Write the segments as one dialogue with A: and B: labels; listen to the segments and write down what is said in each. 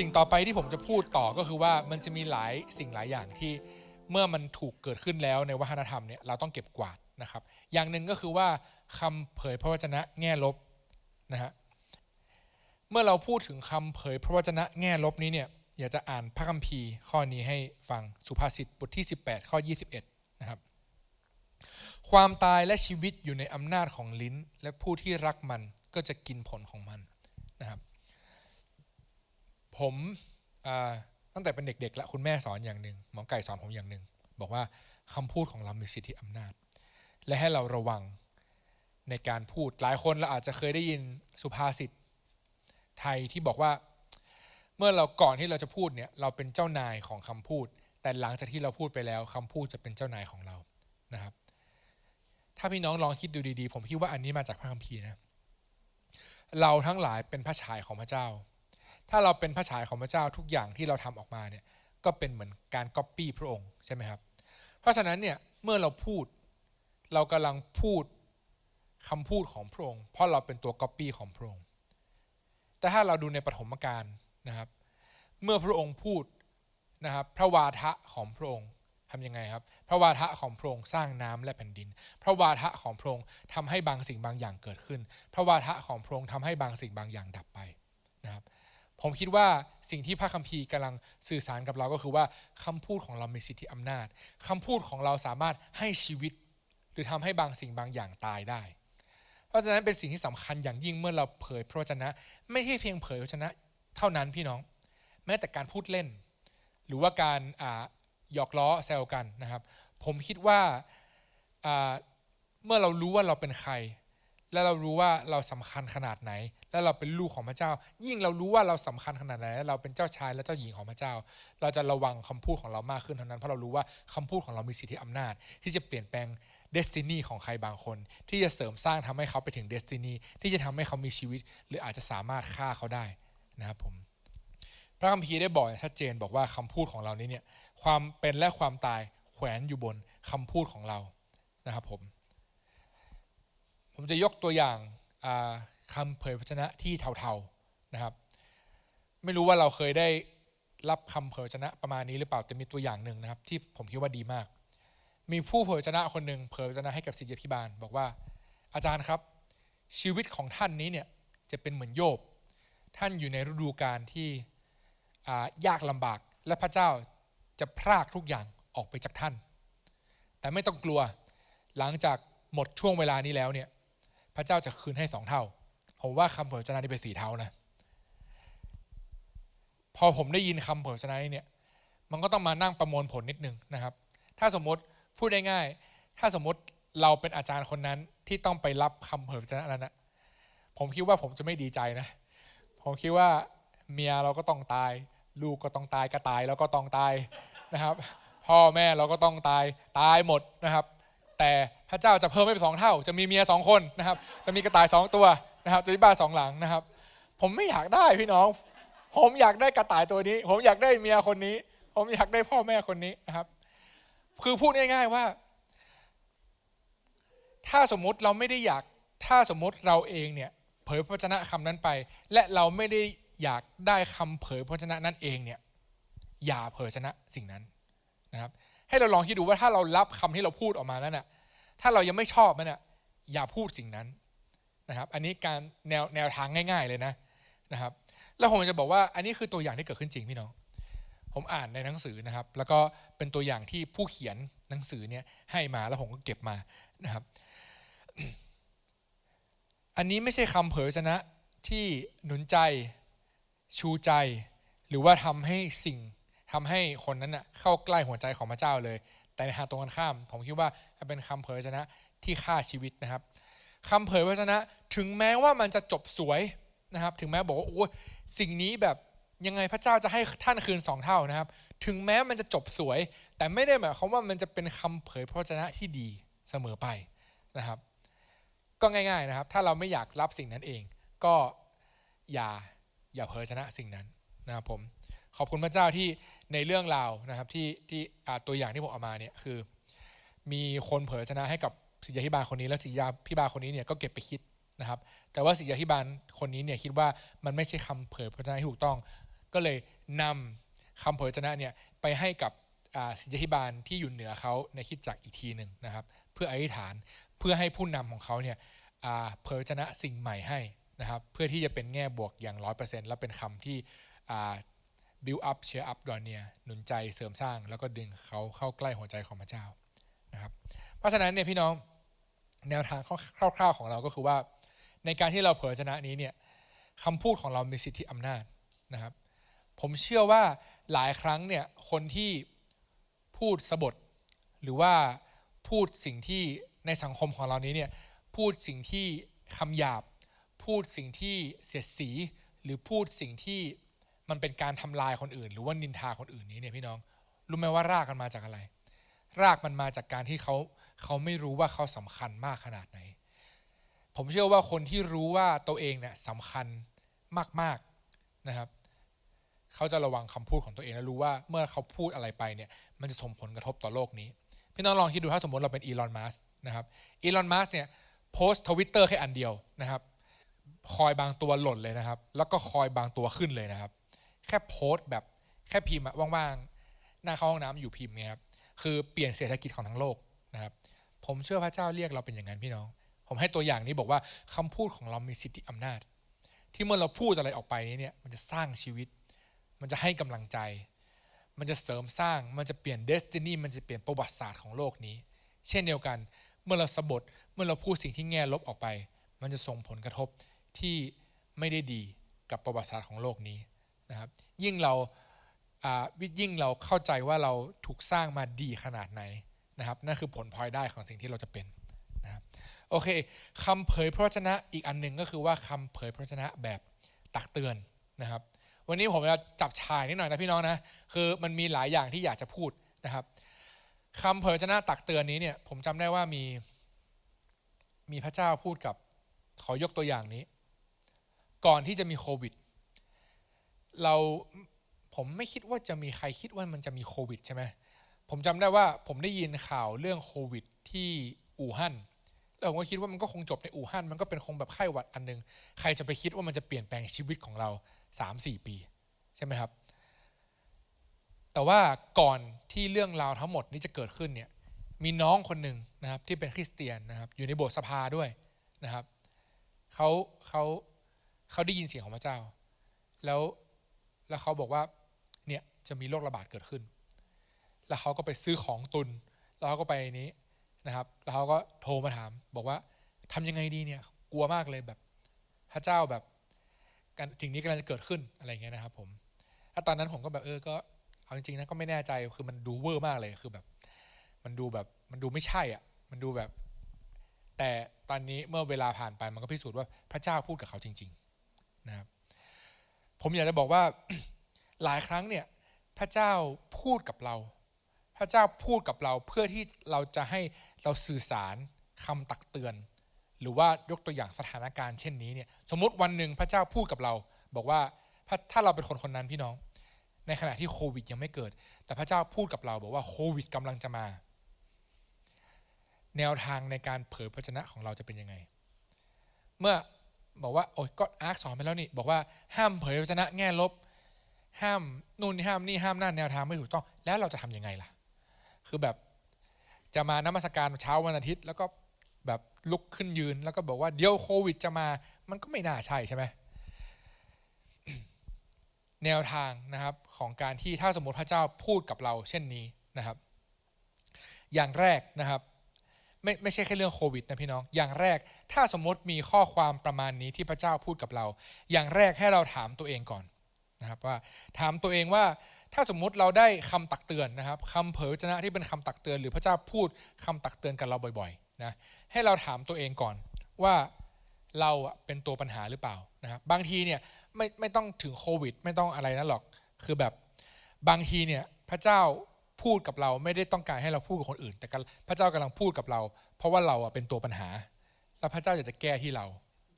A: สิ่งต่อไปที่ผมจะพูดต่อก็คือว่ามันจะมีหลายสิ่งหลายอย่างที่เมื่อมันถูกเกิดขึ้นแล้วในวัฒนธรรมเนี่ยเราต้องเก็บกวาดนะครับ อย่างหนึ่งก็คือว่าคำเผยพระวจนะแง่ลบนะฮะเมื่อเราพูดถึงคำเผยพระวจนะแง่ลบนี้เนี่ยอยากจะอ่านพระคัมภีร์ข้อนี้ให้ฟังสุภาษิตบทที่ 18 ข้อ 21 นะครับ ความตายและชีวิตอยู่ในอำนาจของลิ้น และผู้ที่รักมันก็จะกินผลของมันนะครับ ผมตั้งแต่เป็นเด็กๆแล้วคุณแม่สอนอย่างหนึ่งหมอไก่สอนผมอย่างหนึ่งบอกว่าคำพูดของเรามีสิทธิอำนาจ และให้เราระวังในการพูดหลายคนเราอาจจะเคยได้ยินสุภาษิตไทยที่บอกว่า เมื่อเราก่อนที่เราจะพูดเนี่ยเราเป็นเจ้านายของคำพูด แต่หลังจากที่เราพูดไปแล้วคำพูดจะเป็นเจ้านายของเรานะครับ ถ้าพี่น้องลองคิดดูดีๆ ผมคิดว่าอันนี้มาจากพระคัมภีร์นะเราทั้งหลายเป็นพระฉายของพระเจ้า ถ้าเราเป็นพระฉายของพระเจ้าทุกอย่างที่เราทำออกมาเนี่ยก็เป็นเหมือนการก๊อปปี้พระองค์ใช่ไหมครับ เพราะฉะนั้นเนี่ยเมื่อเราพูดเรากำลังพูดคำพูดของพระองค์เพราะเราเป็นตัวก๊อปปี้ของพระองค์ แต่ถ้าเราดูในปฐมกาลนะครับ เมื่อพระองค์พูดนะครับพระวาทะของพระองค์ทำยังไงครับ พระวาทะของพระองค์สร้างน้ำและแผ่นดิน พระวาทะของพระองค์ทำให้บางสิ่งบางอย่างเกิดขึ้น พระวาทะของพระองค์ทำให้บางสิ่งบางอย่างดับไปนะครับ ผมคิดว่าสิ่งที่พระคัมภีร์กำลังสื่อสารกับเราก็คือว่าคำพูดของเรามีสิทธิอำนาจคำพูดของเราสามารถให้ชีวิต หรือทำให้บางสิ่งบางอย่างตายได้ เพราะฉะนั้นเป็นสิ่งที่สำคัญอย่างยิ่งเมื่อเราเผยพระวจนะ ไม่ใช่เพียงเผยพระวจนะเท่านั้นพี่น้อง แม้แต่การพูดเล่น หรือว่าการหยอกล้อแซวกันนะครับ ผมคิดว่าเมื่อเรารู้ว่าเราเป็นใคร และเรารู้ว่าเราสำคัญขนาดไหน และเราเป็นลูกของพระเจ้า ยิ่งเรารู้ว่าเราสำคัญขนาดไหนและเราเป็นเจ้าชายและเจ้าหญิงของพระเจ้า เราจะระวังคำพูดของเรามากขึ้นเท่านั้นเพราะเรารู้ว่าคำพูดของเรามีสิทธิอำนาจ ที่จะเปลี่ยนแปลงเดสตินีของใครบางคน ที่จะเสริมสร้างทำให้เขาไปถึงเดสตินีที่จะทำให้เขามีชีวิต หรืออาจจะสามารถฆ่าเขาได้นะครับผมพระคัมภีร์ได้บอกชัดเจนบอกว่าคำพูดของเรานี้เนี่ยความเป็นและความตายแขวนอยู่บนคำพูดของเรานะครับผม ผมจะยกตัวอย่างาคำเผยพระชนะที่เทาๆนะครับ ไม่รู้ว่าเราเคยได้รับคำเผยพระชนะประมาณนี้หรือเปล่าแต่มีตัวอย่างหนึ่งนะครับ ที่ผมคิดว่าดีมาก มีผู้เผยพระชนะคนหนึ่งเผยพระชนะให้กับศิษยาพิบาล บอกว่าอาจารย์ครับ ชีวิตของท่านนี้เนี่ยจะเป็นเหมือนโยบ ท่านอยู่ในฤดูกาลที่ายากลำบากและพระเจ้าจะพรากทุกอย่างออกไปจากท่าน แต่ไม่ต้องกลัวหลังจากหมดช่วงเวลานี้แล้วเนี่ย ระเจ้าจะคืนให้สองเท่า ผมว่าคำเผยชนะนี่เป็นสี่เท่านะ พอผมได้ยินคำเผยชนะนี้เนี่ย มันก็ต้องมานั่งประมวลผลนิดนึงนะครับ ถ้าสมมติพูดได้ง่าย ถ้าสมมติเราเป็นอาจารย์คนนั้นที่ต้องไปรับคำเผยชนะนั้นนะผมคิดว่าผมจะไม่ดีใจนะ ผมคิดว่าเมียเราก็ต้องตาย ลูกก็ต้องตายกระตายเราก็ต้องตายนะครับ พ่อแม่เราก็ต้องตายตายหมดนะครับ แต่พระเจ้าจะเพิ่มให้เป็นสองเท่า จะมีเมียสองคนนะครับ จะมีกระต่ายสองตัวนะครับ จะมีบ้านสองหลังนะครับ ผมไม่อยากได้พี่น้อง ผมอยากได้กระต่ายตัวนี้ ผมอยากได้เมียคนนี้ ผมอยากได้พ่อแม่คนนี้นะครับ คือพูดง่าย ๆว่า ถ้าสมมติเราไม่ได้อยาก ถ้าสมมติเราเองเนี่ย เผยพระวจนะคำนั้นไป และเราไม่ได้อยากได้คำเผยพระวจนะนั้นเองเนี่ย อย่าเผยชนะสิ่งนั้นนะครับ ให้เราลองคิดดูว่าถ้าเรารับคำที่เราพูดออกมานั้นน่ะถ้าเรายังไม่ชอบมันน่ะอย่าพูดสิ่งนั้นนะครับ อันนี้การแนวแนวทางง่าย ๆเลยนะนะครับ แล้วผมจะบอกว่าอันนี้คือตัวอย่างที่เกิดขึ้นจริงพี่น้องผมอ่านในหนังสือนะครับ แล้วก็เป็นตัวอย่างที่ผู้เขียนหนังสือเนี่ยให้มาแล้วผมก็เก็บมานะครับ อันนี้ไม่ใช่คำเผยพระวจนะที่หนุนใจชูใจ หรือว่าทำให้สิ่ง ทำให้คนนั้นน่ะเข้าใกล้หัวใจของพระเจ้าเลย แต่ในทางตรงกันข้าม ผมคิดว่าเป็นคำเผยพระวจนะที่ฆ่าชีวิตนะครับคำเผยพระวจนะถึงแม้ว่ามันจะจบสวยนะครับ ถึงแม้บอกว่าโอ้สิ่งนี้แบบยังไงพระเจ้าจะให้ท่านคืนสองเท่านะครับ ถึงแม้มันจะจบสวย แต่ไม่ได้หมายความว่ามันจะเป็นคำเผยพระวจนะที่ดีเสมอไปนะครับ ก็ง่าย ๆนะครับ ถ้าเราไม่อยากรับสิ่งนั้นเอง ก็อย่าอย่าเผยชนะสิ่งนั้นนะครับผม ขอบคุณพระเจ้าที่ในเรื่องราวนะครับที่ที่ตัวอย่างที่ผมเอามาเนี่ยคือ มีคนเผยชนะให้กับศิษยาพิบาลคนนี้แล้วศิษยาพิบาลคนนี้เนี่ยก็เก็บไปคิดนะครับ แต่ว่าศิษยาพิบาลคนนี้เนี่ยคิดว่ามันไม่ใช่คำเผยพระชนะที่ถูกต้อง ก็เลยนำคำเผยพระวจนะเนี่ยไปให้กับศิษยาธิบาลที่อยู่เหนือเขาในคิดจักรอีกทีหนึ่งนะครับ เพื่ออธิษฐานเพื่อให้ผู้นำของเขาเนี่ยเผยพระวจนะสิ่งใหม่ให้นะครับ เพื่อที่จะเป็นแง่บวกอย่างร้อยเปอร์เซ็นต์และเป็นคำที่ อ่า build up cheer up ดอนเนียหนุนใจเสริมสร้างแล้วก็ดึงเขาเข้าใกล้หัวใจของพระเจ้านะครับเพราะฉะนั้นเนี่ยพี่น้องแนวทางคร่าวๆของเราก็คือว่า ในการที่เราเผยพระวจนะนี้เนี่ยคำพูดของเรามีสิทธิอำนาจนะครับ ผมเชื่อว่าหลายครั้งเนี่ยคนที่พูดสบทหรือว่าพูดสิ่งที่ในสังคมของเรานี้เนี่ยพูดสิ่งที่คำหยาบ พูดสิ่งที่เสียดสี หรือพูดสิ่งที่ มันเป็นการทำลายคนอื่น หรือว่านินทาคนอื่นนี้เนี่ยพี่น้อง รู้ไหมว่ารากมันมาจากอะไร รากมันมาจากการที่เขาเขาไม่รู้ว่าเขาสำคัญมากขนาดไหน ผมเชื่อว่าคนที่รู้ว่าตัวเองเนี่ยสำคัญมากๆนะครับ เขาจะระวังคำพูดของตัวเองและรู้ว่าเมื่อเขาพูดอะไรไปเนี่ยมันจะส่งผลกระทบต่อโลกนี้ พี่น้องลองคิดดูถ้าสมมติเราเป็นอีลอนมัสนะครับอีลอนมัสเนี่ยโพสต์ทวิตเตอร์แค่อันเดียวนะครับ คอยบางตัวหล่นเลยนะครับ แล้วก็คอยบางตัวขึ้นเลยนะครับ แค่โพสต์แบบแค่พิมพ์อะว่างๆหน้าเข้าห้องน้ำอยู่พิมพ์เนี่ยครับคือเปลี่ยนเศรษฐกิจของทั้งโลกนะครับ ผมเชื่อพระเจ้าเรียกเราเป็นอย่างนั้นพี่น้อง ผมให้ตัวอย่างนี้บอกว่าคำพูดของเรามีสิทธิอำนาจ ที่เมื่อเราพูดอะไรออกไปนี้เนี่ยมันจะสร้างชีวิต มันจะให้กำลังใจ มันจะเสริมสร้างมันจะเปลี่ยนเดสตินีมันจะเปลี่ยนประวัติศาสตร์ของโลกนี้ เช่นเดียวกัน เมื่อเราสะบดเมื่อเราพูดสิ่งที่แง่ลบออกไป มันจะส่งผลกระทบที่ไม่ได้ดีกับประวัติศาสตร์ของโลกนี้ นะครับยิ่งเราอ่ายิ่งเราเข้าใจว่าเราถูกสร้างมาดีขนาดไหนนะครับนั่นคือผลพลอยได้ของสิ่งที่เราจะเป็นนะครับโอเคคำเผยพระวจนะอีกอันหนึ่งก็คือว่าคำเผยพระวจนะแบบตักเตือนนะครับ วันนี้ผมจะจับฉายนิดหน่อยนะพี่น้องนะคือมันมีหลายอย่างที่อยากจะพูดนะครับคำเผยพระวจนะตักเตือนนี้เนี่ยผมจำได้ว่ามีมีพระเจ้าพูดกับขอยกตัวอย่างนี้ ก่อนที่จะมีโควิด เราผมไม่คิดว่าจะมีใครคิดว่ามันจะมีโควิดใช่ไหมผมจำได้ว่าผมได้ยินข่าวเรื่องโควิดที่อู่ฮั่นแล้วผมก็คิดว่ามันก็คงจบในอู่ฮั่นมันก็เป็นคงแบบไข้หวัดอันนึง ใครจะไปคิดว่ามันจะเปลี่ยนแปลงชีวิตของเราสามสี่ปี ใช่ไหมครับ แต่ว่าก่อนที่เรื่องราวทั้งหมดนี้จะเกิดขึ้นเนี่ยมีน้องคนหนึ่งนะครับที่เป็นคริสเตียนนะครับ อยู่ในโบสถ์สภาด้วยนะครับเขาเขาเขาได้ยินเสียงของพระเจ้า แล้ว แล้วเขาบอกว่าเนี่ยจะมีโรคระบาดเกิดขึ้น แล้วเขาก็ไปซื้อของตุน แล้วเขาก็ไปนี้นะครับ แล้วเขาก็โทรมาถาม บอกว่าทำยังไงดีเนี่ยกลัวมากเลยแบบพระเจ้าแบบกันสิ่งนี้กำลังจะเกิดขึ้นอะไรเงี้ยนะครับผมแล้วตอนนั้นผมก็แบบเออก็เอาจริงๆนะก็ไม่แน่ใจคือมันดูเวอร์มากเลยคือแบบ มันดูแบบมันดูไม่ใช่อะมันดูแบบ แต่ตอนนี้เมื่อเวลาผ่านไปมันก็พิสูจน์ว่าพระเจ้าพูดกับเขาจริง ๆ นะครับ ผมอยากจะบอกว่าหลายครั้งเนี่ยพระเจ้าพูดกับเรา พระเจ้าพูดกับเราเพื่อที่เราจะให้เราสื่อสารคำตักเตือน หรือว่ายกตัวอย่างสถานการณ์เช่นนี้เนี่ยสมมติวันหนึ่งพระเจ้าพูดกับเรา บอกว่าถ้าเราเป็นคนคนนั้นพี่น้อง ในขณะที่โควิดยังไม่เกิด แต่พระเจ้าพูดกับเราบอกว่าโควิดกำลังจะมา แนวทางในการเผยพระชนะของเราจะเป็นยังไง เมื่อ บอกว่าโอ้ยก็อาร์คสอนไปแล้วนี่ บอกว่าห้ามเผยพระชนะแง่ลบ ห้ามนู่นห้ามนี่ห้ามนั่นแนวทางไม่ถูกต้อง แล้วเราจะทำยังไงล่ะ คือแบบจะมานมัสการเช้าวันอาทิตย์ แล้วก็แบบลุกขึ้นยืน แล้วก็บอกว่าเดี๋ยวโควิดจะมา มันก็ไม่น่าใช่ใช่ไหมแนวทางนะครับของการที่ถ้าสมมติพระเจ้าพูดกับเราเช่นนี้นะครับ อย่างแรกนะครับ ไม่ไม่ใช่แค่เรื่องโควิดนะพี่น้อง อย่างแรกถ้าสมมติมีข้อความประมาณนี้ที่พระเจ้าพูดกับเรา อย่างแรกให้เราถามตัวเองก่อนนะครับว่าถามตัวเองว่าถ้าสมมุติเราได้คำตักเตือนนะครับคำเผยพระชนะที่เป็นคำตักเตือน หรือพระเจ้าพูดคำตักเตือนกับเราบ่อยๆนะให้เราถามตัวเองก่อนว่าเราเป็นตัวปัญหาหรือเปล่านะครับบางทีเนี่ยไม่ไม่ต้องถึงโควิด ไม่ต้องอะไรนั่นหรอกคือแบบบางทีเนี่ยพระเจ้า พูดกับเราไม่ได้ต้องการให้เราพูดกับคนอื่น แต่พระเจ้ากำลังพูดกับเรา เพราะว่าเราเป็นตัวปัญหา แล้วพระเจ้าอยากจะแก้ที่เรา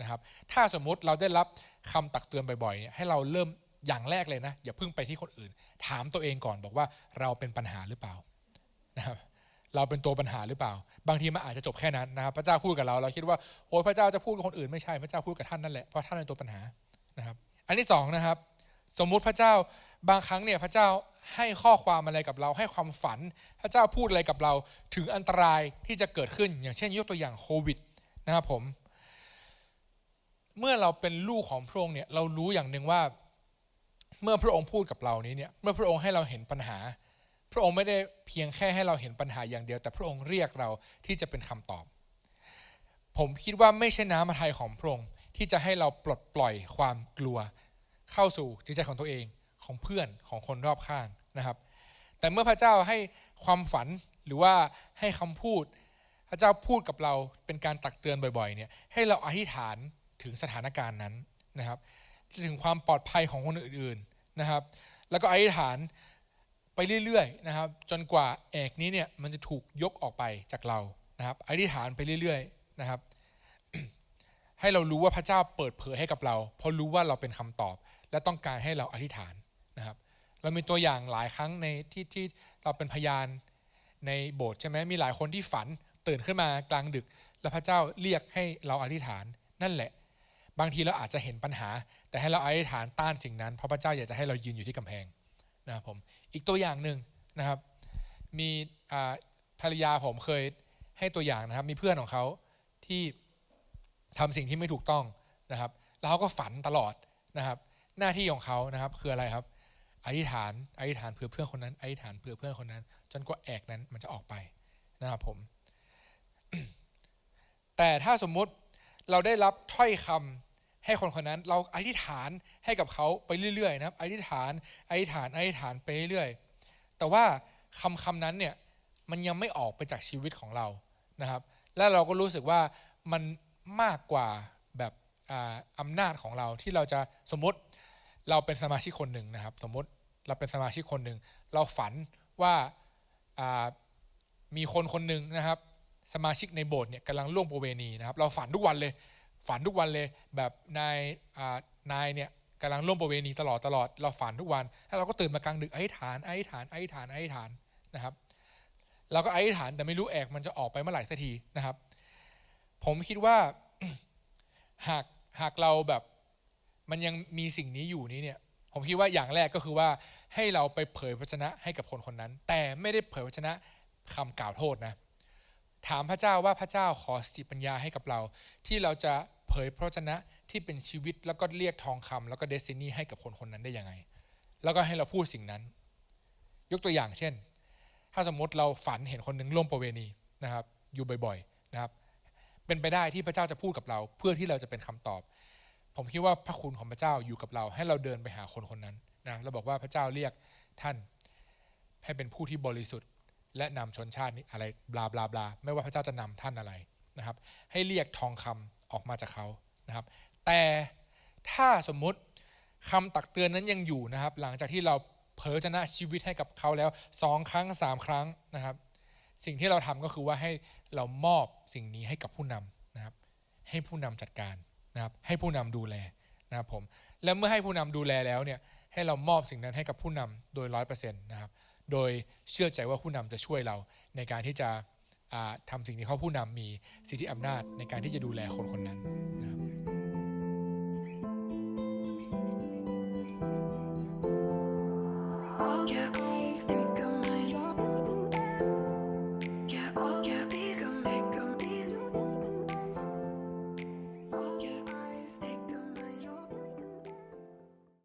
A: นะครับ ถ้าสมมุติเราได้รับคำตักเตือนบ่อยๆเนี่ยให้เราเริ่มอย่างแรกเลยนะ อย่าเพิ่งไปที่คนอื่น ถามตัวเองก่อนบอกว่าเราเป็นปัญหาหรือเปล่านะครับเราเป็นตัวปัญหาหรือเปล่า บางทีมันอาจจะจบแค่นั้นนะครับพระเจ้าพูดกับเราเราคิดว่าโอ้ยพระเจ้าจะพูดกับคนอื่นไม่ใช่พระเจ้าพูดกับท่านนั่นแหละเพราะท่านเป็นตัวปัญหานะครับ อันที่สองนะครับ สมมุติพระเจ้าบางครั้งเนี่ยพระเจ้า ให้ข้อความอะไรกับเรา ให้ความฝัน พระเจ้าพูดอะไรกับเรา ถึงอันตรายที่จะเกิดขึ้น อย่างเช่นยกตัวอย่างโควิดนะครับผม เมื่อเราเป็นลูกของพระองค์เนี่ยเรารู้อย่างหนึ่งว่า เมื่อพระองค์พูดกับเรานี้เนี่ย เมื่อพระองค์ให้เราเห็นปัญหา พระองค์ไม่ได้เพียงแค่ให้เราเห็นปัญหาอย่างเดียว แต่พระองค์เรียกเราที่จะเป็นคำตอบ ผมคิดว่าไม่ใช่น้ำมาไทยของพระองค์ที่จะให้เราปลดปล่อยความกลัว เข้าสู่จิตใจของตัวเอง ของเพื่อนของคนรอบข้างนะครับ แต่เมื่อพระเจ้าให้ความฝันหรือว่าให้คำพูด พระเจ้าพูดกับเราเป็นการตักเตือนบ่อยๆเนี่ยให้เราอธิษฐานถึงสถานการณ์นั้นนะครับ ถึงความปลอดภัยของคนอื่นๆนะครับ แล้วก็อธิษฐานไปเรื่อยๆนะครับ จนกว่าแอกนี้เนี่ยมันจะถูกยกออกไปจากเรานะครับอธิษฐานไปเรื่อยๆนะครับ ให้เรารู้ว่าพระเจ้าเปิดเผยให้กับเรา เพราะรู้ว่าเราเป็นคำตอบ และต้องการให้เราอธิษฐาน นะครับเรามีตัวอย่างหลายครั้งในที่ที่เราเป็นพยานในโบสถ์ใช่ไหมมีหลายคนที่ฝันตื่นขึ้นมากลางดึก แล้วพระเจ้าเรียกให้เราอธิษฐานนั่นแหละ บางทีเราอาจจะเห็นปัญหา แต่ให้เราอธิษฐานต้านสิ่งนั้นเพราะพระเจ้าอยากจะให้เรายืนอยู่ที่กำแพงนะครับผมอีกตัวอย่างหนึ่งนะครับ มีภรรยาผมเคยให้ตัวอย่างนะครับ มีเพื่อนของเขาที่ทำสิ่งที่ไม่ถูกต้องนะครับ แล้วเขาก็ฝันตลอดนะครับ หน้าที่ของเขานะครับคืออะไรครับ อธิษฐานอธิษฐานเผื่อเพื่อนคนนั้นอธิษฐานเผื่อเพื่อนคนนั้น จนกว่าแอกนั้นมันจะออกไปนะครับผม แต่ถ้าสมมุติเราได้รับถ้อยคำให้คนคนนั้น เราอธิษฐานให้กับเขาไปเรื่อยๆนะครับอธิษฐานอธิษฐานอธิษฐานไปเรื่อยๆแต่ว่าคำคำนั้นเนี่ยมันยังไม่ออกไปจากชีวิตของเรานะครับ และเราก็รู้สึกว่ามันมากกว่าแบบอาอำนาจของเราที่เราจะสมมติ เราเป็นสมาชิกคนหนึ่งนะครับ สมมติเราเป็นสมาชิกคนหนึ่งเราฝันว่ามีคนคนหนึ่งนะครับ สมาชิกในโบสถ์เนี่ยกำลังร่วมประเวณีนะครับ เราฝันทุกวันเลย ฝันทุกวันเลยแบบนายนายเนี่ยกำลังร่วมประเวณีตลอดตลอดเราฝันทุกวันแล้วเราก็ตื่นมากลางดึกอธิษฐานอธิษฐานอธิษฐานอธิษฐานนะครับ เราก็อธิษฐานแต่ไม่รู้แอกมันจะออกไปเมื่อไหร่สักทีนะครับ ผมคิดว่าหากหากเราแบบ มันยังมีสิ่งนี้อยู่นี้เนี่ยผมคิดว่าอย่างแรกก็คือว่าให้เราไปเผยพระชนะให้กับคนคนนั้น แต่ไม่ได้เผยพระชนะคำกล่าวโทษนะถามพระเจ้าว่าพระเจ้าขอสติปัญญาให้กับเรา ที่เราจะเผยพระชนะที่เป็นชีวิตแล้วก็เรียกทองคำแล้วก็เดซินีให้กับคนคนนั้นได้ยังไง แล้วก็ให้เราพูดสิ่งนั้น ยกตัวอย่างเช่น ถ้าสมมติเราฝันเห็นคนหนึ่งร่วมประเวณีนะครับ อยู่บ่อยๆนะครับ เป็นไปได้ที่พระเจ้าจะพูดกับเรา เพื่อที่เราจะเป็นคำตอบ ผมคิดว่าพระคุณของพระเจ้าอยู่กับเรา ให้เราเดินไปหาคนคนนั้นนะเราบอกว่าพระเจ้าเรียกท่านให้เป็นผู้ที่บริสุทธิ์ และนำชนชาตินี้อะไรบลาบลาบลาไม่ว่าพระเจ้าจะนำท่านอะไรนะครับ ให้เรียกทองคำออกมาจากเขานะครับ แต่ถ้าสมมุติคำตักเตือนนั้นยังอยู่นะครับ หลังจากที่เราเผยชนะชีวิตให้กับเขาแล้วสองครั้งสามครั้งนะครับ สิ่งที่เราทำก็คือว่าให้เรามอบสิ่งนี้ให้กับผู้นำนะครับ ให้ผู้นำจัดการ นะครับให้ผู้นำดูแลนะครับผมและเมื่อให้ผู้นำดูแลแล้วเนี่ยให้เรามอบสิ่งนั้นให้กับผู้นำโดยร้อยเปอร์เซ็นต์นะครับโดยเชื่อใจว่าผู้นำจะช่วยเราในการที่จะทำทำสิ่งที่เขาผู้นำมีสิทธิอำนาจในการที่จะดูแลคนคนนั้นนะครับ